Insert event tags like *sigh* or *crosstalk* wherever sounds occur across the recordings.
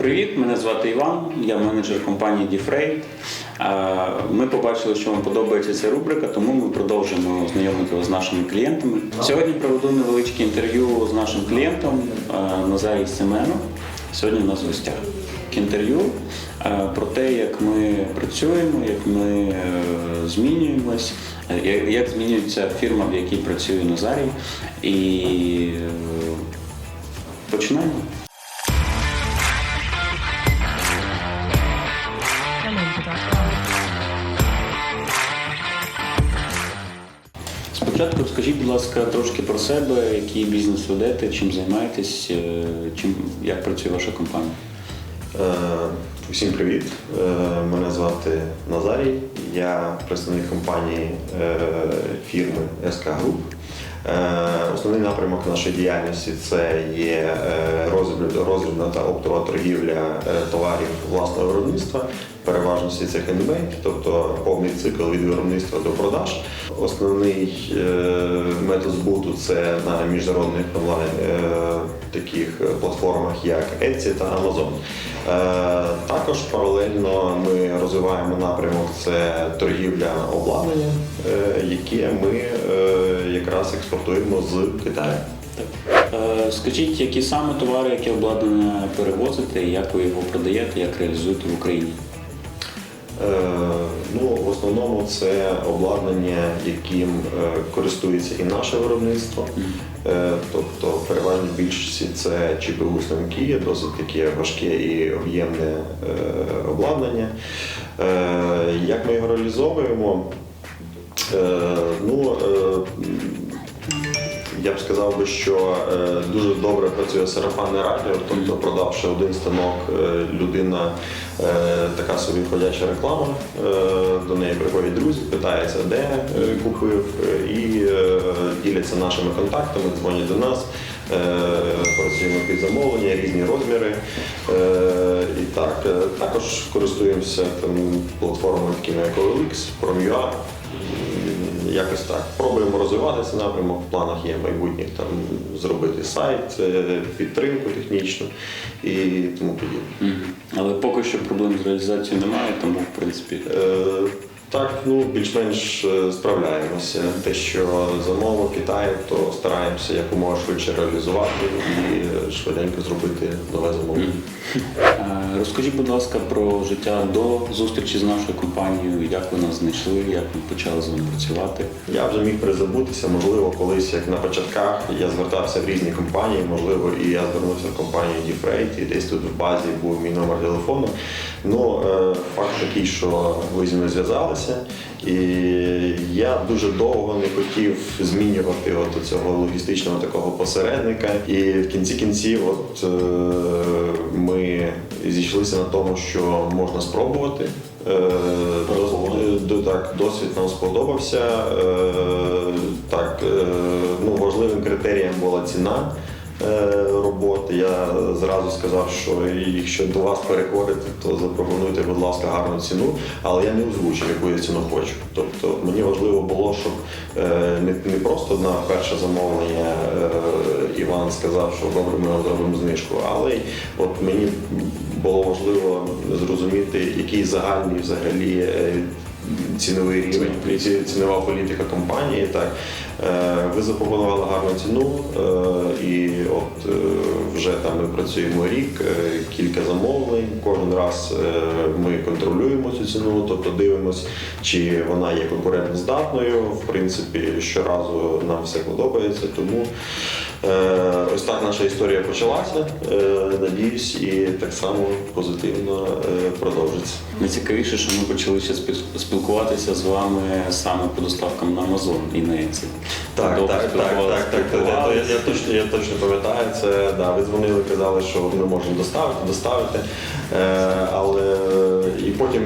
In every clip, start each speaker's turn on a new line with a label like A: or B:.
A: Привіт, мене звати Іван, я менеджер компанії. Е, Ми побачили, що вам подобається ця рубрика, тому ми продовжуємо знайомити вас з нашими клієнтами. Сьогодні проведу невеличке інтерв'ю з нашим клієнтом Назарій Семенов. Сьогодні у нас в гостях інтерв'ю про те, як ми працюємо, як ми е, змінюємось, е, як- як змінюється фірма, в якій працює Назарій. І е, починаємо. Спочатку розкажіть, будь ласка, трошки про себе, який бізнес ведете, чим займаєтесь, е, чим як працює ваша компанія.
B: Е, Усім привіт. Е, Мене звати Назарій. Я представник компанії фірми СК Груп. Основний напрямок нашої діяльності це є роздрібна та оптова торгівля товарів власного виробництва. Переважності це хендмейд, тобто повний цикл від виробництва до продаж. Основний е, метод збуту це на міжнародних онлайн е, таких платформах, як Etsy та Amazon. Е, Також паралельно ми розвиваємо напрямок це торгівля обладнанням, е, яке ми якраз експортуємо з Китаю.
A: Скажіть, які саме товари, які обладнання перевозите, як ви його продаєте, як реалізуєте в Україні?
B: Е, Ну, в основному це обладнання, яким е, користується і наше виробництво. Е, Тобто, в переважній більшості це ЧПУ станки, досить таке важке і об'ємне обладнання. Як ми його реалізовуємо? Ну, я б сказав би, що е, дуже добре працює сарафанне радіо, тобто продавши один станок, е, людина е, така собі ходяча реклама. До неї приходять друзі, питається, де купив, і діляться нашими контактами, дзвонять до нас. Працюємо під замовлення, різні розміри. І так, також користуємося там платформами такими як OLX, Prom.ua. Якось так. Пробуємо розвиватися напрямок. В планах є майбутніх там зробити сайт, е, підтримку технічну і тому подібне.
A: Але поки що проблем з реалізацією немає, тому в принципі.
B: Е, Так, ну більш-менш е, справляємося. Те, що замовив Китай, то стараємося якомога швидше реалізувати і е, швиденько зробити нове замовлення.
A: Розкажіть, будь ласка, про життя до зустрічі з нашою компанією, як ви нас знайшли, як ми почали з вами працювати.
B: Я вже міг призабутися, можливо, колись як на початках я звертався в різні компанії, можливо, і я звернувся в компанію Dfreight, і десь тут в базі був мій номер телефону. Ну, е, факт такий, що ви зі мною зв'язалися, і я дуже довго не хотів змінювати от цього логістичного такого посередника. І в кінці кінців, от е, ми зійшлися на тому, що можна спробувати. Е, дос- так, досвід нам сподобався. Е, Так, ну, важливим критерієм була ціна роботи. Я зразу сказав, що якщо до вас переходити, то запропонуйте, будь ласка, гарну ціну, але я не озвучив, яку я ціну хочу. Тобто мені важливо було, щоб е, не, не просто на перше замовлення е, Іван сказав, що добре, ми вам зробимо знижку, але от мені було важливо зрозуміти, який загальний взагалі. Ціновий рівень, цінова політика компанії. Так. Е, Ви запропонували гарну ціну, е, і от е, вже там ми працюємо рік, кілька замовлень. Кожен раз ми контролюємо цю ціну, тобто дивимося, чи вона є конкурентноздатною. В принципі, щоразу нам все подобається, тому наша історія почалася. Е, Надіюсь, і так само позитивно е, продовжиться.
A: Найцікавіше, що ми почали ще спілкуватися з вами саме по доставкам на Amazon і на Etsy.
B: Так,
A: Довго
B: так, так, так, так, так. Я, я, я точно, я точно пам'ятаю це. Да, ви дзвонили, казали, що ми можемо доставити, доставити. Е, але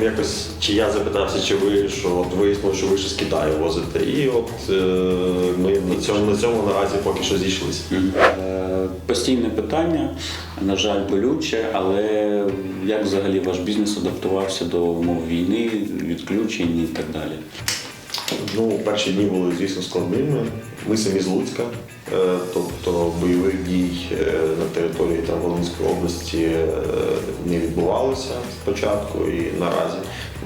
B: якось чи я запитався, чи ви що от вияснили, що ви ще з Китаю возите. І от е, ми на цьому на цьому наразі поки що зійшлися.
A: Е, Постійне питання, на жаль, болюче, але як взагалі ваш бізнес адаптувався до умов війни, відключень і так далі?
B: Ну, перші дні були, звісно, складними. Ми самі з Луцька, е, тобто бойових дій е, на території там, Волинської області е, не відбувалося спочатку і наразі.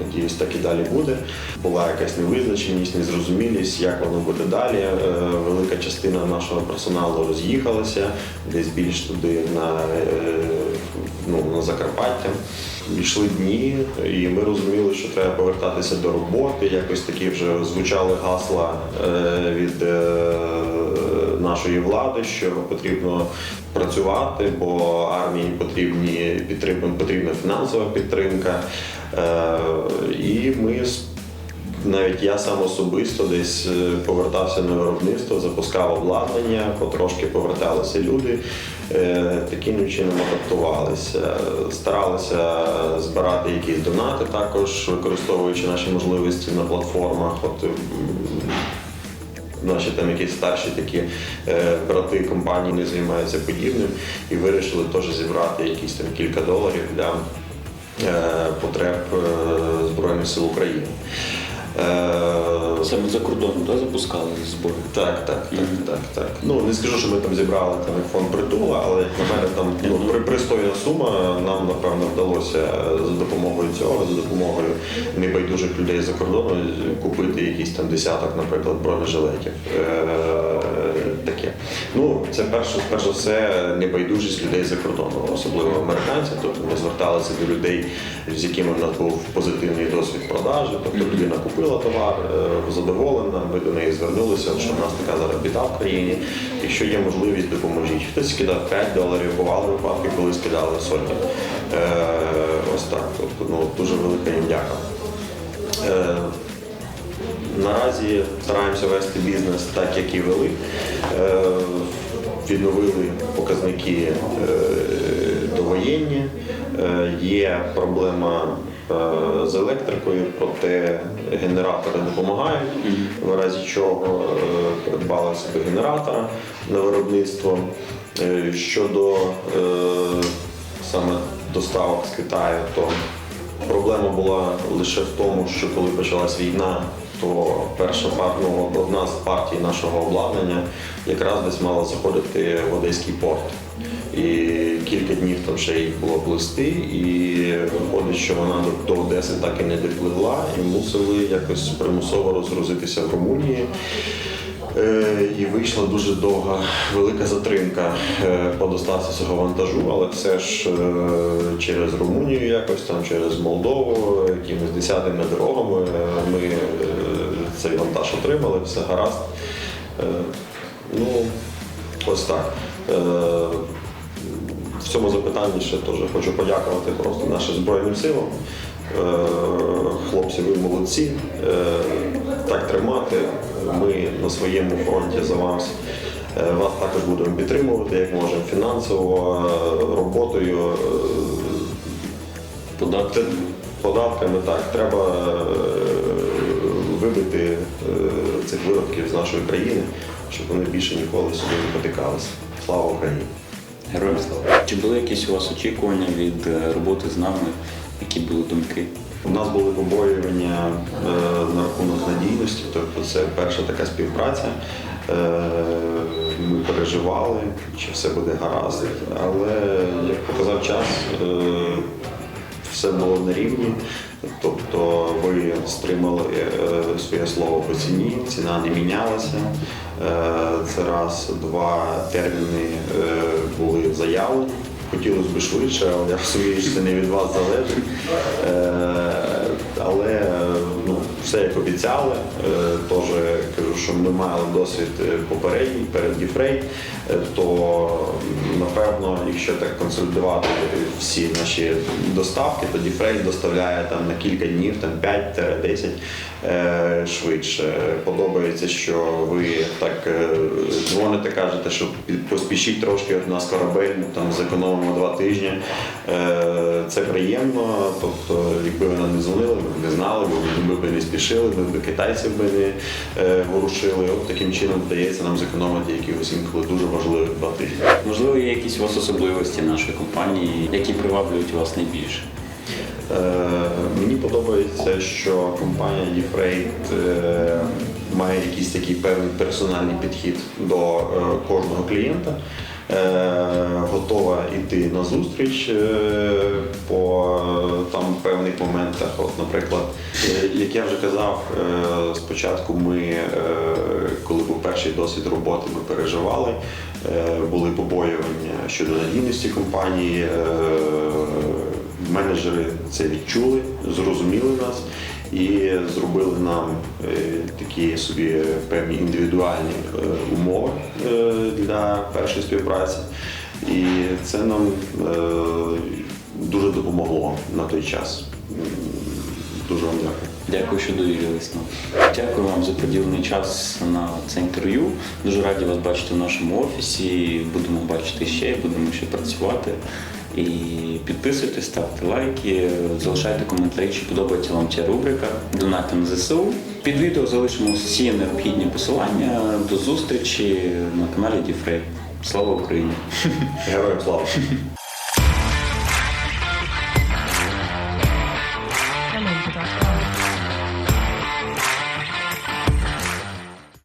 B: Надіюсь, так і далі буде. Була якась невизначеність, незрозумілість, як воно буде далі. Велика частина нашого персоналу роз'їхалася, десь більш туди на, ну, на Закарпаття. Йшли дні, і ми розуміли, що треба повертатися до роботи. Якось такі вже звучали гасла е, від е, нашої влади, що потрібно працювати, бо армії потрібні підтримка, потрібна фінансова підтримка. Е, І ми навіть я сам особисто десь повертався на виробництво, запускав обладнання, потрошки поверталися люди. Е, Таким чином адаптувалися, старалися збирати якісь донати, також використовуючи наші можливості на платформах. От наші там якісь старші такі е, брати компанії не займаються подібним і вирішили теж зібрати якісь там кілька доларів для е, потреб Збройних сил України. Е,
A: Саме за кордоном да, запускали збори.
B: так, так, так, так, так. Ну не скажу, що ми там зібрали там як фонд притула, але як на мене там ну, при- пристойна сума. Нам напевно вдалося за допомогою цього, за допомогою небайдужих людей за кордону купити якийсь там десяток, наприклад, бронежилетів. Е. Ну, це перше, перш за все, небайдужість людей за кордону, особливо американців. Тобто ми зверталися до людей, з якими в нас був позитивний досвід продажі. Тобто людина купила товар, е, задоволена, ми до неї звернулися, що в нас така зараз біда в країні. Якщо є можливість, допоможіть. Хтось скидав 5 доларів, бували випадки, коли скидали сотні. Е, ось так. Тобто, ну, дуже велика їм дяка. Е, Наразі стараємося вести бізнес так, як і вели. Е, Відновили показники е, довоєнні. Е, Є проблема з електрикою, проте генератори допомагають. В разі чого придбали собі генератора на виробництво. Щодо саме доставок з Китаю, то Проблема була лише в тому, що коли почалась війна, то перша ну, одна з партій нашого обладнання якраз десь мала заходити в Одеський порт. І кілька днів там ще їх було плисти, і виходить, що вона до, Одеси так і не допливла, і мусили якось примусово розгрузитися в Румунії. Е, І вийшла дуже довга велика затримка е, по доставці цього вантажу, але все ж е, через Румунію, якось там через Молдову, якимись десятими дорогами ми цей вантаж отримали, все гаразд. Ну, ось так. В цьому запитанні ще теж хочу подякувати просто нашим Збройним силам. Хлопці, ви молодці. Так тримати. Ми на своєму фронті за вас. Е, Вас також будемо підтримувати, як можемо фінансово, е, роботою, е,
A: Податки.
B: Податками так, треба вибити цих виродків з нашої країни, щоб вони більше ніколи сюди не потикалися. Слава Україні!
A: Героям слава. Чи були якісь у вас очікування від роботи з нами? Які були думки?
B: У нас були побоювання е, на рахунок надійності, тобто це перша така співпраця. Е, Ми переживали, чи все буде гаразд. Але як показав час, е, все було на рівні. Тобто ви стримали е, своє слово по ціні, ціна не мінялася. Е, Це раз, два терміни е, були заявлені. Хотілося б швидше, але я розумію, що це не від вас залежить. Е, Але ну, все як обіцяли. Е, Тож кажу, що ми мали досвід е, попередній перед Діфрей, то напевно, якщо так консолідувати всі наші доставки, то Діфрей доставляє там на кілька днів, там 5-10 е, швидше. Подобається, що ви так е, дзвоните, кажете, що поспішіть трошки у нас корабель, там зекономимо два тижні. Е, Це приємно. Тобто, якби ви нам не дзвонили, ми б не знали, ми б не спішили, ми б китайців би не е, ворушили. От таким чином вдається нам зекономити якихось інколи дуже важливих два тижні.
A: Можливо, є якісь у вас особливості нашої компанії, які приваблюють вас найбільше?
B: Е, Мені подобається, що компанія Діфрейт має якийсь такий певний персональний підхід до е, кожного клієнта. Е, готова йти на зустріч по там певних моментах. От, наприклад, як я вже казав, спочатку ми, коли був перший досвід роботи, ми переживали, були побоювання щодо надійності компанії. Менеджери це відчули, зрозуміли нас і зробили нам е, такі собі певні індивідуальні е, умови е, для першої співпраці. І це нам дуже допомогло на той час. Дуже вам дякую.
A: Дякую, що довірились нам. Дякую вам за приділений час на це інтерв'ю. Дуже раді вас бачити в нашому офісі. Будемо бачити ще, будемо ще працювати. І підписуйтесь, ставте лайки, залишайте коментарі, чи подобається вам ця рубрика. Донати на ЗСУ. Під відео залишимо всі необхідні посилання. До зустрічі на каналі Діфрей. Слава Україні!
B: Героям слава! *laughs*